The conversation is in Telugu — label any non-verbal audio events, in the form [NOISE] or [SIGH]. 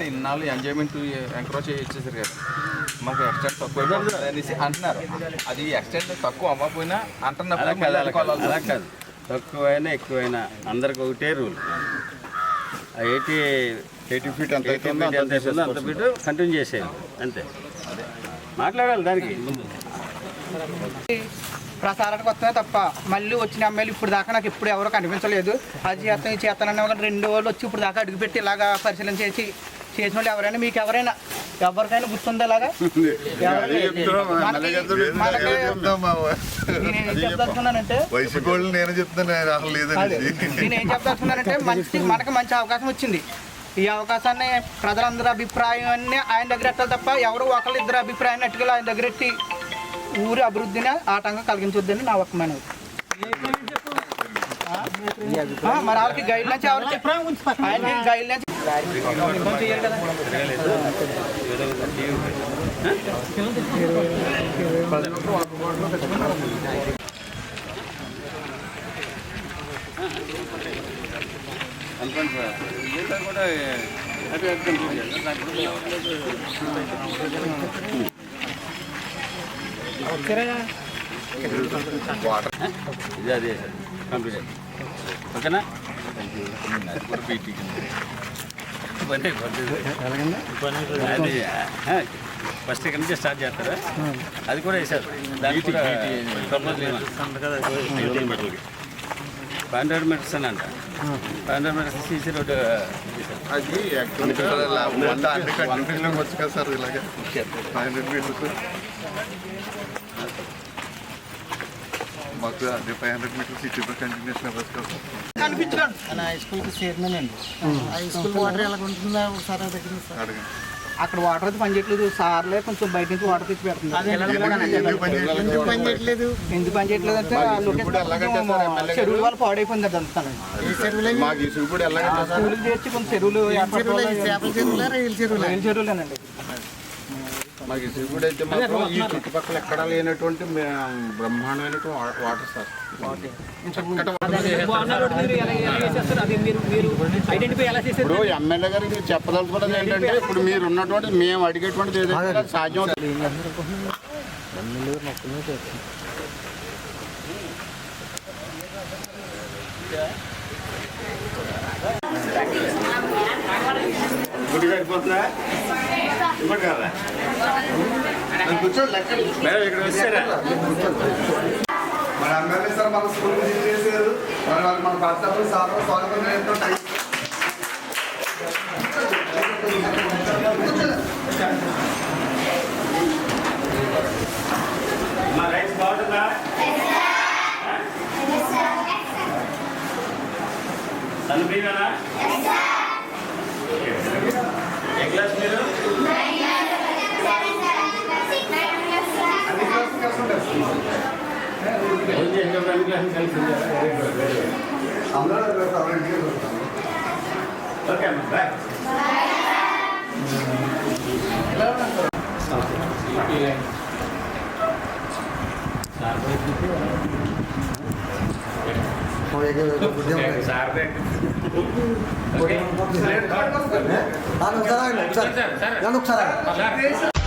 అంటే ఇన్నాళ్ళు ఎంజాయ్మెంట్ ఎంకరేజ్ ఇచ్చేసారు కదా. మాకు ఎక్స్టెంట్ తక్కువ అనేసి అంటున్నారు. అది ఎక్స్టెంట్ తక్కువ అవ్వకపోయినా అంటున్నప్పుడు అలా కాదు తక్కువైనా ఎక్కువైనా అందరికి ఒకటే రూల్ ఎయిటీ ఎయిటీ ఫీట్ ఎంత ఎయిటీ ఫీట్ ఎంత అవుతుందో అంత ఫీట్ కంటిన్యూ చేసేయాలి అంతే. మాట్లాడాలి దానికి. ప్రసారానికి వస్తున్నాయి తప్ప మళ్ళీ వచ్చిన అమ్మాయిలు ఇప్పుడు దాకా నాకు ఇప్పుడు ఎవరు కనిపించలేదు. అది చేస్తాను ఇది చేస్తాను అన్న వాళ్ళు రెండు రోజులు వచ్చి ఇప్పుడు దాకా అడుగుపెట్టి ఇలాగా పరిశీలన చేసి చేసిన వాళ్ళు ఎవరైనా మీకు ఎవరైనా ఎవరికైనా గుర్తుందా ఇలాగా? [LAUGHS] మనకి నేను ఏం చెప్పదలుచుకున్నానంటే? నేను చెప్పదలుచుకున్నానంటే మంచి మనకి మంచి అవకాశం వచ్చింది. ఈ అవకాశాన్ని ప్రజలందరి అభిప్రాయం అన్ని ఆయన దగ్గర ఎట్టాలి తప్ప ఎవరు ఒకళ్ళు ఇద్దరు అభిప్రాయాన్ని అట్టుకెళ్ళి ఆయన దగ్గర ఎట్టి ఊరి అభివృద్ధిని ఆటంకం కలిగించొద్దని నా ఒక మనవి. ఆ, మరి వాళ్ళకి గైడ్ లైన్స్ ఎవరు ఆయన గైడ్ లైన్స్ కదా అనుకోండి సార్ వీళ్ళతో కూడా హ్యాపీగా కంప్లీట్ చేయాలి నాకు కూడా ఇది అదే సార్ కంప్లీట్ చేయాలి ఓకేనా పని అయిపోతుంది. ఫస్ట్ ఇక్కడ నుంచి స్టార్ట్ చేస్తారా? అది కూడా వేసారు దానికి ఫైవ్ హండ్రెడ్ మీటర్స్ అని అంట. Five hundred metres CC road. అది కంటిన్యూస్లో వచ్చు కదా సార్ ఇలాగే. ఫైవ్ హండ్రెడ్ మీటర్స్ మాకు ఫైవ్ హండ్రెడ్ మీటర్స్ ఇటు కంటిన్యూస్ అవ్వచ్చు కదా సార్ కనిపించడం. నా హై స్కూల్కి చైర్మన్ అండి. హై స్కూల్ వాటర్ ఎలా ఉంటుందో ఒకసారి అడగండి సార్. అడగండి. అక్కడ వాటర్ అయితే పని చేయట్లేదు. సార్లే కొంచెం బయట నుంచి వాటర్ తెచ్చి పెడుతుంది ఎందుకు పని చేయట్లేదు? ఎందుకు పని చేయట్లేదు? ఎందుకు పని చేయట్లేదు అంటే చెరువుల వల్ల పాడైపోయింది అది ఈ స్కూల్కి చేర్చి కొంచెం చెరువులు చెరువులేనండి. మాకు శివుడు అయితే మాత్రం ఈ చుట్టుపక్కల ఎక్కడా లేనటువంటి బ్రహ్మాండమైనటువంటి వాటర్ సార్. ఇప్పుడు ఎమ్మెల్యే గారికి మీరు చెప్పదలుచుకున్నది ఏంటంటే ఇప్పుడు మీరు ఉన్నటువంటి మేము అడిగేటువంటిది ఏదైతే అది సాధ్యం అవుతుంది. ఇంకోటి కదా మేడం ఇక్కడ వచ్చారా? మన సార్ మన స్కూల్ విజిట్ చేశారు మన వాళ్ళు మన పాఠశాలలో సార్ స్వాగతం మా రైస్ బాగుంటుందా చనిపోయినా ఏ క్లాస్ మీరు అన్ని క్లాసులు కలిసి ఉంటారు రెండు క్లాసులు కలిసి. ఓకే అమ్మా బాయ్ సార్ ఒకసారి